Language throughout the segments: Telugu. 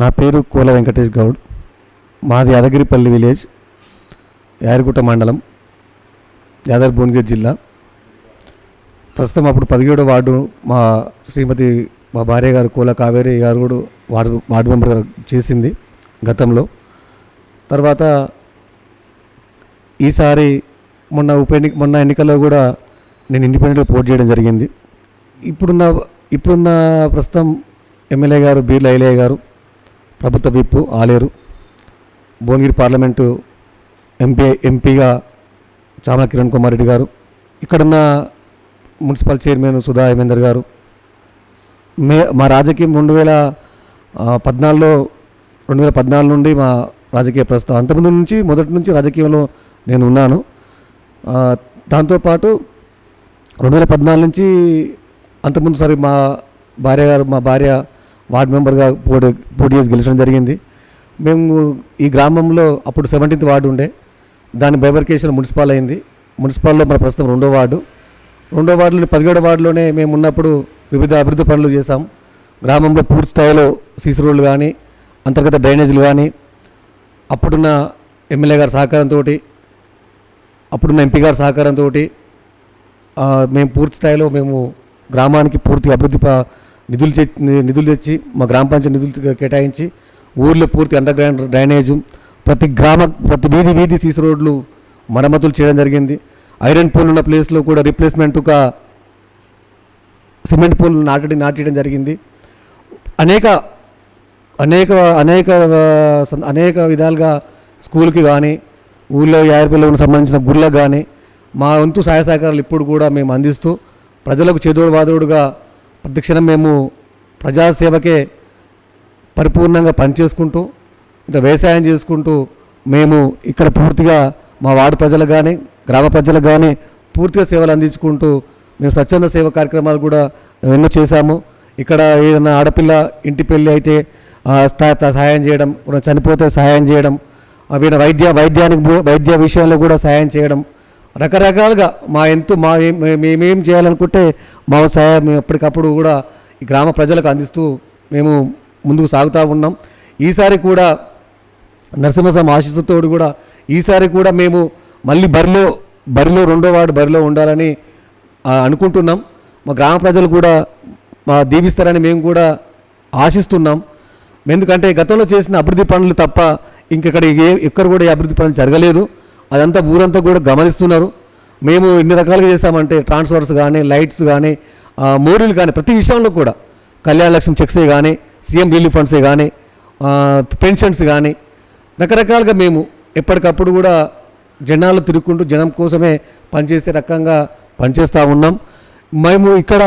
నా పేరు కోల వెంకటేష్ గౌడ్. మాది యాదగిరిపల్లి విలేజ్ యారిగుట్ట మండలం యాదగిరి భువనగిరి జిల్లా. ప్రస్తుతం అప్పుడు పదిహేడో వార్డు మా శ్రీమతి మా భార్య గారు కూల కావేరి గారు కూడా వార్డు వార్డు మెంబర్ చేసింది గతంలో. తర్వాత ఈసారి మొన్న ఉప ఎన్ని మొన్న ఎన్నికల్లో కూడా నేను ఇండిపెండెంట్గా పోటీ చేయడం జరిగింది. ఇప్పుడున్న ఇప్పుడున్న ప్రస్తుతం ఎమ్మెల్యే గారు బీర్ల ఐలయ్య గారు ప్రభుత్వ whip Aleru. Bhuvanagiri parliament MP ఎంపీగా చామల కిరణ్ కుమార్ రెడ్డి గారు ఇక్కడున్న మున్సిపల్ చైర్మన్ సుధా హేమేందర్ గారు. మే మా రాజకీయం రెండు వేల పద్నాలుగులో రెండు వేల పద్నాలుగు నుండి మా రాజకీయ ప్రస్తుతం అంతకుముందు నుంచి మొదటి నుంచి రాజకీయంలో నేను ఉన్నాను. దాంతోపాటు రెండు వేల పద్నాలుగు నుంచి అంతకుముందు సరే మా భార్య గారు మా భార్య వార్డ్ మెంబర్గా పోటీ పోటీ చేసి గెలిచడం జరిగింది. మేము ఈ గ్రామంలో అప్పుడు సెవెంటీన్త్ వార్డు ఉండే. దాని బైబర్కేషన్ మున్సిపాల్ అయింది. మున్సిపాల్లో మన ప్రస్తుతం రెండో వార్డు. రెండో వార్డులో పదిహేడో వార్డులోనే మేము ఉన్నప్పుడు వివిధ అభివృద్ధి పనులు చేశాం. గ్రామంలో పూర్తి స్థాయిలో సీసీ రోడ్లు కానీ అంతర్గత డ్రైనేజీలు కానీ అప్పుడున్న ఎమ్మెల్యే గారి సహకారంతో అప్పుడున్న ఎంపీ గారి సహకారంతో మేము పూర్తి స్థాయిలో మేము గ్రామానికి పూర్తి అభివృద్ధి ప- నిధులు నిధులు తెచ్చి మా గ్రామ పంచాయతీ నిధులు కేటాయించి ఊర్లో పూర్తి అండర్ గ్రౌండ్ డ్రైనేజ్ ప్రతి గ్రామ ప్రతి వీధి వీధి సీసీ రోడ్లు మరమ్మతులు చేయడం జరిగింది. ఐరన్ పోల్ ఉన్న ప్లేస్లో కూడా రిప్లేస్మెంట్గా సిమెంట్ పోల్ నాటడం నాటడం జరిగింది. అనేక అనేక అనేక అనేక విధాలుగా స్కూల్కి కానీ ఊళ్ళో యాభై పిల్లలకు సంబంధించిన గుళ్ళకు కానీ మా వంతు సహాయ సహకారాలు ఇప్పుడు కూడా మేము అందిస్తూ ప్రజలకు చేదోడు వాదోడుగా ప్రతిక్షణం మేము ప్రజాసేవకే పరిపూర్ణంగా పనిచేసుకుంటూ ఇంకా వ్యవసాయం చేసుకుంటూ మేము ఇక్కడ పూర్తిగా మా వార్డు ప్రజలకు కానీ గ్రామ ప్రజలకు కానీ పూర్తిగా సేవలు అందించుకుంటూ మేము స్వచ్ఛంద సేవ కార్యక్రమాలు కూడా ఎన్నో చేశాము. ఇక్కడ ఏదైనా ఆడపిల్ల ఇంటి పెళ్ళి అయితే సహాయం చేయడం చనిపోతే సహాయం చేయడం వీళ్ళ వైద్య వైద్యానికి వైద్య విషయంలో కూడా సహాయం చేయడం రకరకాలుగా మా ఎంతో మా మేమేం చేయాలనుకుంటే మా సహాయం మేము ఎప్పటికప్పుడు కూడా ఈ గ్రామ ప్రజలకు అందిస్తూ మేము ముందుకు సాగుతూ ఉన్నాం. ఈసారి కూడా నరసింహస్వామి ఆశీస్సుతోడు కూడా ఈసారి కూడా మేము మళ్ళీ బరిలో బరిలో రెండో వాడు బరిలో ఉండాలని అనుకుంటున్నాం. మా గ్రామ ప్రజలు కూడా మా దీవిస్తారని మేము కూడా ఆశిస్తున్నాం. ఎందుకంటే గతంలో చేసిన అభివృద్ధి పనులు తప్ప ఇంకెక్కడ ఏ ఎక్కడ కూడా ఈ అభివృద్ధి పనులు జరగలేదు. అదంతా ఊరంతా కూడా గమనిస్తున్నారు. మేము ఎన్ని రకాలుగా చేసామంటే ట్రాన్స్ఫర్స్ కానీ లైట్స్ కానీ మోడీలు మోరీలు కానీ ప్రతి విషయంలో కూడా కళ్యాణ లక్ష్మి చెక్సే కానీ సీఎం రిలీఫ్ ఫండ్సే కానీ పెన్షన్స్ కానీ రకరకాలుగా మేము ఎప్పటికప్పుడు కూడా జనాలు తిరుగుకుంటూ జనం కోసమే పనిచేసే రకంగా పనిచేస్తూ ఉన్నాం. మేము ఇక్కడ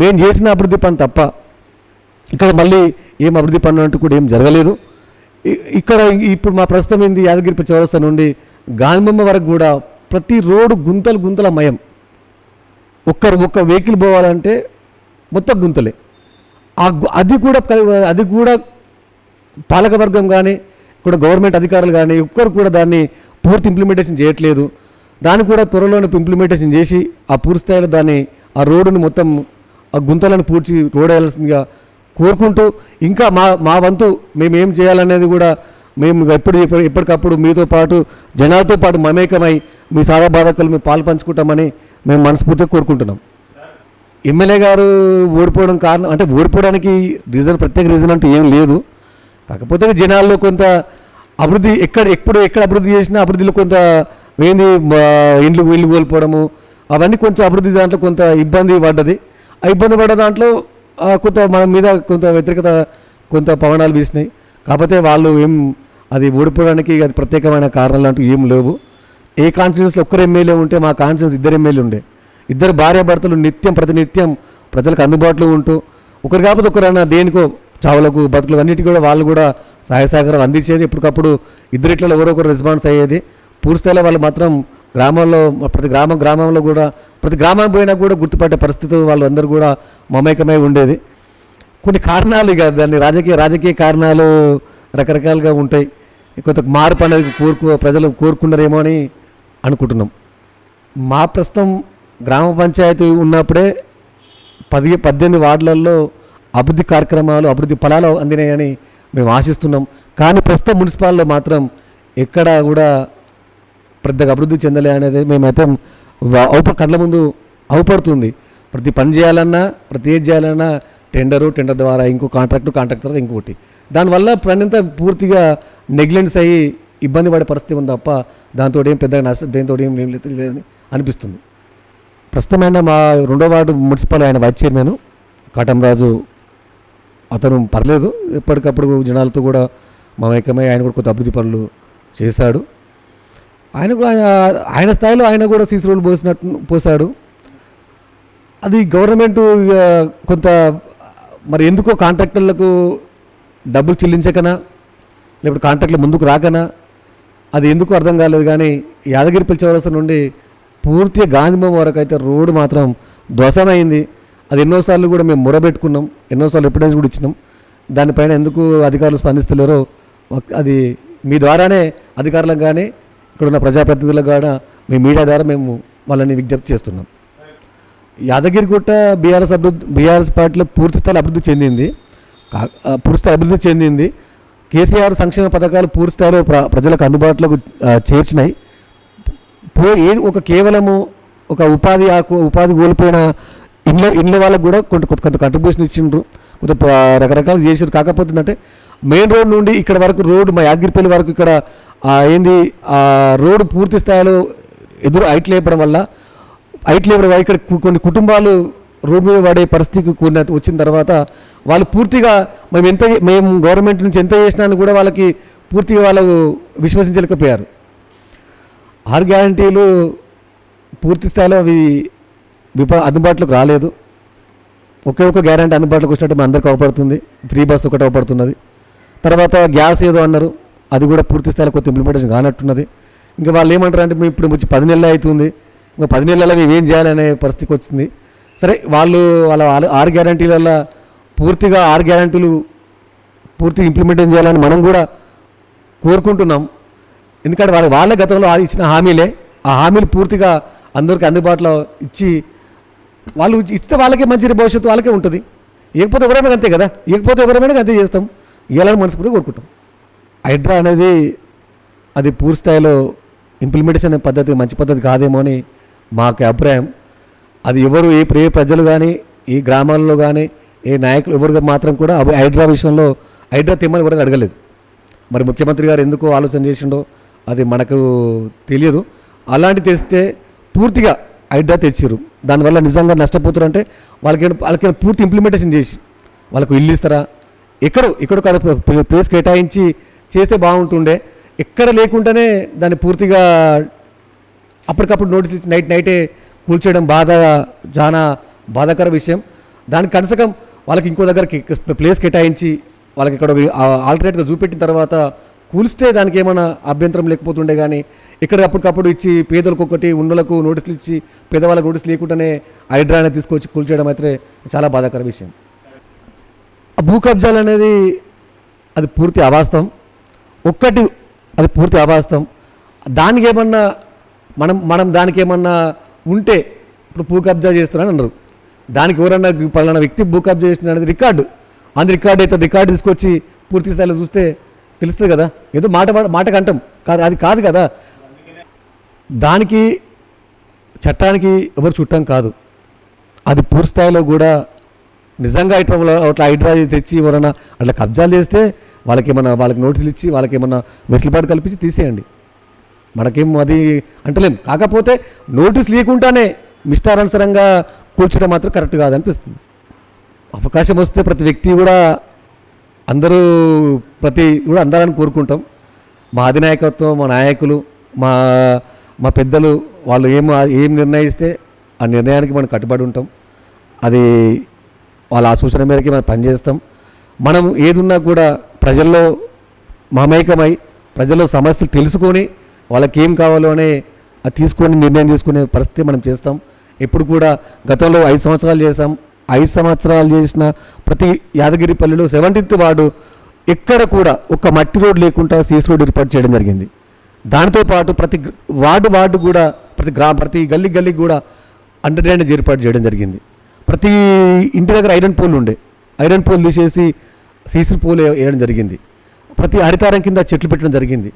మేము చేసిన అభివృద్ధి పని తప్ప ఇక్కడ మళ్ళీ ఏం అభివృద్ధి పనులు అంటూ కూడా ఏం జరగలేదు. ఇక్కడ ఇప్పుడు మా ప్రస్తుతం ఏంది యాదగిరి చౌరస్తా నుండి గాంధీబొమ్మ వరకు కూడా ప్రతి రోడ్డు గుంతలు గుంతల మయం. ఒక్కరు ఒక్క వెహికల్ పోవాలంటే మొత్తం గుంతలే. ఆ అది కూడా అది కూడా పాలకవర్గం కానీ కూడా గవర్నమెంట్ అధికారులు కానీ ఒక్కరు కూడా దాన్ని పూర్తి ఇంప్లిమెంటేషన్ చేయట్లేదు. దాన్ని కూడా త్వరలోనే ఇంప్లిమెంటేషన్ చేసి ఆ పూర్తి స్థాయిలో దాన్ని ఆ రోడ్డుని మొత్తం ఆ గుంతలను పూడ్చి రోడ్ వేయాల్సిందిగా కోరుకుంటూ ఇంకా మా మా వంతు మేము ఏం చేయాలనేది కూడా మేము ఎప్పుడు ఎప్పటికప్పుడు మీతో పాటు జనాలతో పాటు మమేకమై మీ సాదా బాధకులు మేము పాలు పంచుకుంటామని మేము మనస్ఫూర్తిగా కోరుకుంటున్నాం. ఎమ్మెల్యే గారు ఓడిపోవడం కారణం అంటే ఓడిపోవడానికి రీజన్ ప్రత్యేక రీజన్ అంటే ఏం లేదు. కాకపోతే జనాల్లో కొంత అభివృద్ధి ఎక్కడ ఎప్పుడు ఎక్కడ అభివృద్ధి చేసినా అభివృద్ధిలో కొంత ఏంది ఇండ్లు వీళ్ళు కోల్పోవడము అవన్నీ కొంచెం అభివృద్ధి దాంట్లో కొంత ఇబ్బంది పడ్డది. ఆ ఇబ్బంది పడ్డ దాంట్లో కొంత మన మీద కొంత వ్యతిరేకత కొంత పవనాలు వీసినాయి. కాకపోతే వాళ్ళు ఏం అది ఓడిపోవడానికి అది ప్రత్యేకమైన కారణాలు అంటూ ఏం లేవు. ఏ కాన్స్టిట్యూన్స్లో ఒక్కరు ఎమ్మెల్యే ఉంటే మా కాన్స్టిట్యూన్స్ ఇద్దరు ఎమ్మెల్యే ఉండే. ఇద్దరు భార్యాభర్తలు నిత్యం ప్రతినిత్యం ప్రజలకు అందుబాటులో ఉంటూ ఒకరు కాకపోతే ఒకరైనా దేనికో చావులకు బతుకులు అన్నిటి కూడా వాళ్ళు కూడా సహాయ సహకారాలు అందించేది. ఎప్పటికప్పుడు ఇద్దరిట్లో ఎవరో ఒకరు రెస్పాన్స్ అయ్యేది. పూర్తిస్థాయిలో వాళ్ళు మాత్రం గ్రామాల్లో ప్రతి గ్రామం గ్రామంలో కూడా ప్రతి గ్రామానికి పోయినా కూడా గుర్తుపట్టే పరిస్థితి వాళ్ళు అందరూ కూడా మమేకమై ఉండేది. కొన్ని కారణాలు ఇక దాన్ని రాజకీయ రాజకీయ కారణాలు రకరకాలుగా ఉంటాయి. కొంత మార్పు అనేది కోరుకు ప్రజలు కోరుకున్నారేమో అని అనుకుంటున్నాం. మా ప్రస్తుతం గ్రామ పంచాయతీ ఉన్నప్పుడే పది పద్దెనిమిది వార్డులలో అభివృద్ధి కార్యక్రమాలు అభివృద్ధి ఫలాలు అందినాయని మేము ఆశిస్తున్నాం. కానీ ప్రస్తుతం మున్సిపాల్లో మాత్రం ఎక్కడ కూడా పెద్దగా అభివృద్ధి చెందలే అనేది మేమైతే వ- అవుప కళ్ళ ముందు అవుపడుతుంది ప్రతి పని చేయాలన్నా ప్రతి ఏది చేయాలన్నా టెండరు టెండర్ ద్వారా ఇంకో కాంట్రాక్ట్ కాంట్రాక్ట్ తర్వాత ఇంకోటి దానివల్ల పని అంతా పూర్తిగా నెగ్లెన్స్ అయ్యి ఇబ్బంది పడే పరిస్థితి ఉంది తప్ప దాంతో ఏం పెద్దగా నష్టం దేంతో ఏం ఏం లేదు- లేదని అనిపిస్తుంది. ప్రస్తుతమైన మా రెండో వార్డు మున్సిపల్ ఆయన వైస్ చైర్మన్ కాటంరాజు. అతను పర్లేదు ఎప్పటికప్పుడు జనాలతో కూడా మమేకమై ఆయన కూడా కొత్త అభివృద్ధి పనులు చేశాడు. ఆయన కూడా ఆయన ఆయన స్థాయిలో ఆయన కూడా సీసీ రోడ్లు పోసినట్టు పోసాడు అది గవర్నమెంట్ కొంత మరి ఎందుకో కాంట్రాక్టర్లకు డబ్బులు చెల్లించకనా? లేకపోతే కాంట్రాక్టులు ముందుకు రాకనా? అది ఎందుకు అర్థం కాలేదు కానీ యాదగిరి పిలిచవలస నుండి పూర్తిగా గాంధీభవన్ వరకు అయితే రోడ్డు మాత్రం ధ్వసమైంది అది ఎన్నోసార్లు కూడా మేము మొరబెట్టుకున్నాం. ఎన్నోసార్లు ఎవిడెన్స్ కూడా ఇచ్చినాం. దానిపైన ఎందుకు అధికారులు స్పందిస్తలేరో అది మీ ద్వారానే అధికారులకు కానీ ఇక్కడ ఉన్న ప్రజాప్రతినిధులకు కూడా మీ మీడియా ద్వారా మేము వాళ్ళని విజ్ఞప్తి చేస్తున్నాం. యాదగిరిగుట్ట బీఆర్ఎస్ అభివృద్ధి బీఆర్ఎస్ పార్టీలో పూర్తి స్థాయి అభివృద్ధి చెందింది. కా- పూర్తి స్థాయి అభివృద్ధి చెందింది. కేసీఆర్ సంక్షేమ పథకాలు పూర్తి స్థాయిలో ప్ర- ప్రజలకు అందుబాటులోకి చేర్చినాయి. పో ఏది ఒక కేవలము ఒక ఉపాధి ఆకు ఉపాధి కోల్పోయిన ఇండ్ల ఇండ్ల వాళ్ళకు కూడా కొంత కొంత కొంత కంట్రిబ్యూషన్ ఇచ్చిండ్రు. కొంత రకరకాలు చేసారు కాకపోతే ఏంటంటే మెయిన్ రోడ్ నుండి ఇక్కడ వరకు రోడ్డు మా యాదగిరిపల్లి వరకు ఇక్కడ ఏంది ఆ రోడ్డు పూర్తి స్థాయిలో ఎదురు హైట్ లేపడం వల్ల హైట్ ఇప్పుడు ఇక్కడ కొన్ని కుటుంబాలు రోడ్డు మీద పడే పరిస్థితికి కూడిన వచ్చిన తర్వాత వాళ్ళు పూర్తిగా మేము ఎంత మేము గవర్నమెంట్ నుంచి ఎంత చేసినా కూడా వాళ్ళకి పూర్తిగా వాళ్ళు విశ్వసించలేకపోయారు. ఆరు గ్యారంటీలు పూర్తి స్థాయిలో అవి విప అందుబాటులోకి రాలేదు. ఒకే ఒక గ్యారంటీ అందుబాటులోకి వచ్చినట్టు మన అందరికి అవపడుతుంది. ఫ్రీ బస్ ఒకటి అవపడుతున్నది. తర్వాత గ్యాస్ ఏదో అన్నారు. అది కూడా పూర్తి స్థాయిలో కొత్త ఇంప్లిమెంటేషన్ కానట్టున్నది. ఇంకా వాళ్ళు ఏమంటారు అంటే ఇప్పుడు వచ్చి పది నెలలు అవుతుంది. ఇంకా పది నెలల మేమేం ఏం చేయాలనే పరిస్థితికి వచ్చింది. సరే వాళ్ళు వాళ్ళ ఆరు- ఆరు గ్యారంటీల పూర్తిగా ఆరు గ్యారంటీలు పూర్తిగా ఇంప్లిమెంటేషన్ చేయాలని మనం కూడా కోరుకుంటున్నాం. ఎందుకంటే వాళ్ళ వాళ్ళ గతంలో ఇచ్చిన హామీలే. ఆ హామీలు పూర్తిగా అందరికీ అందుబాటులో ఇచ్చి వాళ్ళు ఇస్తే వాళ్ళకే మంచి భవిష్యత్తు వాళ్ళకే ఉంటుంది. ఇకపోతే ఎవరైనా అంతే కదా? ఇకపోతే ఎవరైనా అంతే చేస్తాం. ఇవ్వాలని మనస్ఫూర్తిగా కోరుకుంటాం హైడ్రా అనేది అది పూర్తి స్థాయిలో ఇంప్లిమెంటేషన్ అనే పద్ధతి మంచి పద్ధతి కాదేమో అని మాకు అభిప్రాయం. అది ఎవరు ఏ ప్రియ ప్రజలు కానీ ఈ గ్రామాల్లో కానీ ఏ నాయకులు ఎవరు మాత్రం కూడా హైడ్రా విషయంలో హైడ్రా తెమ్మని కూడా అడగలేదు. మరి ముఖ్యమంత్రి గారు ఎందుకు ఆలోచన చేసిండో అది మనకు తెలియదు. అలాంటి తెస్తే పూర్తిగా హైడ్రా తెచ్చారు దానివల్ల నిజంగా నష్టపోతారు అంటే వాళ్ళకి వాళ్ళకి పూర్తి ఇంప్లిమెంటేషన్ చేసి వాళ్ళకు ఇల్లు ఇస్తారా? ఎక్కడో ఎక్కడో కాడ ప్లే- ప్లేస్ కేటాయించి చేస్తే బాగుంటుండే. ఎక్కడ లేకుండానే దాన్ని పూర్తిగా అప్పటికప్పుడు నోటీస్ ఇచ్చి నైట్ నైటే కూల్చేయడం బాధ చాలా బాధాకర విషయం. దానికి కనసకం వాళ్ళకి ఇంకో దగ్గరకి ప్లేస్ కేటాయించి వాళ్ళకి ఇక్కడ ఆల్టర్నేట్గా చూపెట్టిన తర్వాత కూలిస్తే దానికి ఏమైనా అభ్యంతరం లేకపోతుండే కానీ ఇక్కడ అప్పటికప్పుడు ఇచ్చి పేదలకు ఒకటి ఉన్నలకు నోటీసులు ఇచ్చి పేదవాళ్ళకి నోటీస్ లేకుండానే హైడ్రా తీసుకొచ్చి కూల్చేయడం అయితే చాలా బాధాకర విషయం. ఆ భూ కబ్జాలు అనేది అది పూర్తి అవాస్తవం. ఒక్కటి అది పూర్తి అవాస్తవం. దానికి ఏమన్నా మనం మనం దానికి ఏమన్నా ఉంటే ఇప్పుడు భూ కబ్జా చేస్తున్నారని అన్నారు. దానికి ఎవరన్నా పలానా వ్యక్తి భూ కబ్జా చేసిన అనేది రికార్డు. అందు రికార్డు అయితే రికార్డు తీసుకొచ్చి పూర్తి స్థాయిలో చూస్తే తెలుస్తుంది కదా. ఏదో మాట మాటకు అంటాం కాదు అది కాదు కదా. దానికి చట్టానికి ఎవరు చుట్టం కాదు. అది పూర్తి స్థాయిలో కూడా నిజంగా ఇట్లా అట్లా హైడ్రా తెచ్చి ఎవరైనా అట్లా కబ్జాలు చేస్తే వాళ్ళకి ఏమన్నా వాళ్ళకి నోటీసులు ఇచ్చి వాళ్ళకి ఏమన్నా వెసులుబాటు కల్పించి తీసేయండి. మనకేం అది అంటలేం. కాకపోతే నోటీస్ లేకుండానే మిష్టానుసరంగా కూర్చోడం మాత్రం కరెక్ట్ కాదనిపిస్తుంది. అవకాశం వస్తే ప్రతి వ్యక్తి కూడా అందరూ ప్రతి కూడా అందాలని కోరుకుంటాం. మా అధినాయకత్వం మా నాయకులు మా మా పెద్దలు వాళ్ళు ఏం ఏం నిర్ణయిస్తే ఆ నిర్ణయానికి మనం కట్టుబడి ఉంటాం. అది వాళ్ళ ఆ సూచన మేరకి మనం పనిచేస్తాం. మనం ఏదున్నా కూడా ప్రజల్లో మమేకమై ప్రజల్లో సమస్యలు తెలుసుకొని వాళ్ళకి ఏం కావాలో అనే అది తీసుకొని నిర్ణయం తీసుకునే పరిస్థితి మనం చేస్తాం. ఎప్పుడు కూడా గతంలో ఐదు సంవత్సరాలు చేసాం ఐదు సంవత్సరాలు చేసిన ప్రతి యాదగిరిపల్లిలో సెవెంటీన్త్ వార్డు ఎక్కడ కూడా ఒక మట్టి రోడ్ లేకుండా సీసీ రోడ్ ఏర్పాటు చేయడం జరిగింది. దానితో పాటు ప్రతి వార్డు వార్డు కూడా ప్రతి గ్రా ప్రతి గల్లీ గల్లీ కూడా అండర్ డ్రైనేజ్ ఏర్పాటు చేయడం జరిగింది. ప్రతి ఇంటి దగ్గర ఐరన్ పోల్ ఉండే. ఐరన్ పోల్ తీసేసి సీసీ పోల్ వేయడం జరిగింది. ప్రతి హరితారం కింద చెట్లు పెట్టడం జరిగింది.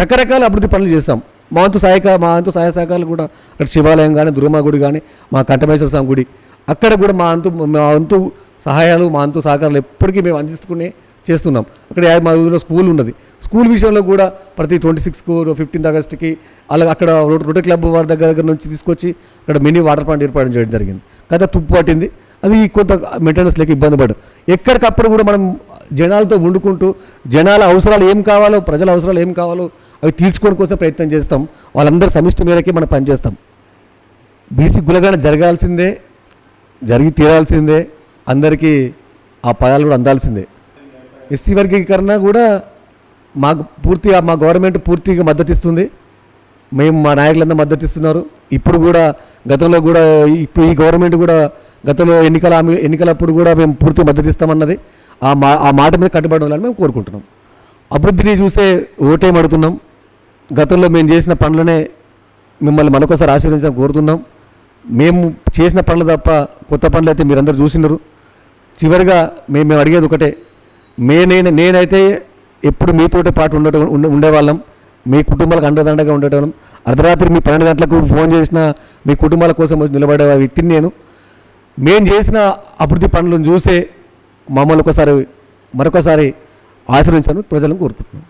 రకరకాల అభివృద్ధి పనులు చేస్తాం మా వంతు సహాయక మా వంతు సహాయ సహకారాలు కూడా అక్కడ శివాలయం కానీ దుర్గమ్మ గుడి కానీ మా కంఠమేశ్వర స్వామి గుడి అక్కడ కూడా మా అంతు మా అంతు సహాయాలు మా అంతు సహకారాలు ఎప్పటికీ మేము అందిస్తుకునే చేస్తున్నాం. అక్కడ మా ఊరిలో స్కూల్ ఉన్నది. స్కూల్ విషయంలో కూడా ప్రతి ట్వంటీ సిక్స్కు ఫిఫ్టీన్త్ ఆగస్ట్కి అలాగే అక్కడ రోటరీ క్లబ్ వారి దగ్గర దగ్గర నుంచి తీసుకొచ్చి అక్కడ మినీ వాటర్ ప్లాంట్ ఏర్పాటు చేయడం జరిగింది. కదా తుప్పు పట్టింది. అది కొంత మెయింటెనెన్స్ లేక ఇబ్బంది పడ్డం. ఎక్కడికప్పుడు కూడా మనం జనాలతో వండుకుంటూ జనాల అవసరాలు ఏం కావాలో ప్రజల అవసరాలు ఏం కావాలో అవి తీర్చుకోవడం కోసం ప్రయత్నం చేస్తాం. వాళ్ళందరి సమిష్టి మేరకే మనం పనిచేస్తాం. బీసీ గులగాన జరగాల్సిందే జరిగి తీరాల్సిందే అందరికీ ఆ పదాలు కూడా అందాల్సిందే. ఎస్సీ వర్గీకరణ కూడా మాకు పూర్తిగా మా గవర్నమెంట్ పూర్తిగా మద్దతు ఇస్తుంది మేము మా నాయకులందరూ మద్దతు ఇస్తున్నారు ఇప్పుడు కూడా గతంలో కూడా ఇప్పుడు ఈ గవర్నమెంట్ కూడా గతంలో ఎన్నికల ఎన్నికలప్పుడు కూడా మేము పూర్తిగా మద్దతు ఇస్తామన్నది ఆ మా ఆ మాట మీద కట్టుబడి ఉండాలని మేము కోరుకుంటున్నాం. అభివృద్ధిని చూసే ఓటేం అడుగుతున్నాం గతంలో మేము చేసిన పనులనే మిమ్మల్ని మరొకసారి ఆశీర్వదించడం కోరుతున్నాం. మేము చేసిన పనులు తప్ప కొత్త పనులు అయితే మీరందరూ చూసినారు. చివరిగా మేము మేము అడిగేది ఒకటే మే నేను నేనైతే ఎప్పుడు మీతోటే పాటు ఉండటం ఉండేవాళ్ళం. మీ కుటుంబాలకు అండదండగా ఉండటం అర్ధరాత్రి మీ పన్నెండు గంటలకు ఫోన్ చేసిన మీ కుటుంబాల కోసం నిలబడే వ్యక్తిని నేను. మేము చేసిన అభివృద్ధి పనులను చూసే మమ్మల్ని ఒకసారి మరొకసారి ఆశ్రయించాలని ప్రజలను కోరుకుంటున్నాం.